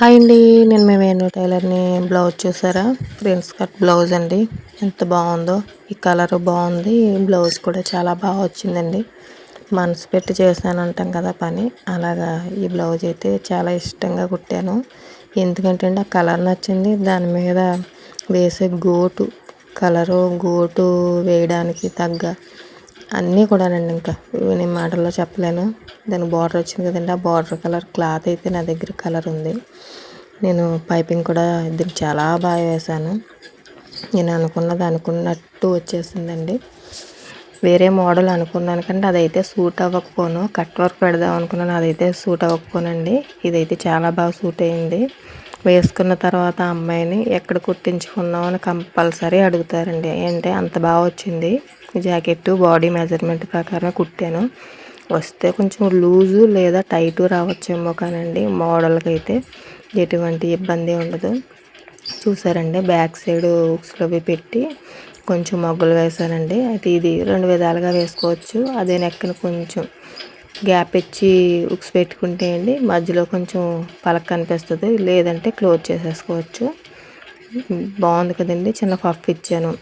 Hi అండి నేను మీ వేణు టైలర్ని. బ్లౌజ్ చూసారా? ప్రిన్స్ కట్ బ్లౌజ్ అండి. ఎంత బాగుందో. ఈ కలర్ బాగుంది. బ్లౌజ్ కూడా చాలా బాగా వచ్చిందండి. మనసు పెట్టి చేశాను అంటాం కదా పని. అలాగా ఈ బ్లౌజ్ అయితే చాలా ఇష్టంగా కుట్టాను. ఎందుకంటే ఆ కలర్ నచ్చింది. దాని మీద వేసే గోటు కలరు గోటు వేయడానికి తగ్గ అన్నీ కూడానండి ఇంకా. నేను మాటల్లో చెప్పలేను. దాని బార్డర్ వచ్చింది కదండి. ఆ బార్డర్ కలర్ క్లాత్ అయితే నా దగ్గర కలర్ ఉంది. నేను పైపింగ్ కూడా దీనికి చాలా బాగా వేశాను నేను అనుకున్నది అనుకున్నట్టు వచ్చేసిందండి. వేరే మోడల్ అనుకున్నాను కంటే అదైతే సూట్ అవ్వకపోను. కట్ వర్క్ పెడదాం అనుకున్నాను అదైతే సూట్ అవ్వకపోనండి. ఇదైతే చాలా బాగా సూట్ అయింది. వేసుకున్న తర్వాత అమ్మాయిని ఎక్కడ కుట్టించుకున్నావు అని కంపల్సరీ అడుగుతారండి. అంటే అంత బాగా వచ్చింది. జాకెట్ బాడీ మెజర్మెంట్ ప్రకారం కుట్టాను. వస్తే కొంచెం లూజు లేదా టైటు రావచ్చేమో కానండి. మోడల్కి అయితే ఎటువంటి ఇబ్బంది ఉండదు. చూసారండి బ్యాక్ సైడ్ ఉక్స్లో పెట్టి కొంచెం మొగ్గలు వేసానండి అయితే ఇది రెండు విధాలుగా వేసుకోవచ్చు. అదే నెక్కను కొంచెం గ్యాప్ ఇచ్చి ఉక్స్ పెట్టుకుంటే అండి మధ్యలో కొంచెం పలక కనిపిస్తుంది. లేదంటే క్లోజ్ చేసేసుకోవచ్చు. బాగుంది కదండి. చిన్న పఫ్ ఇచ్చాను.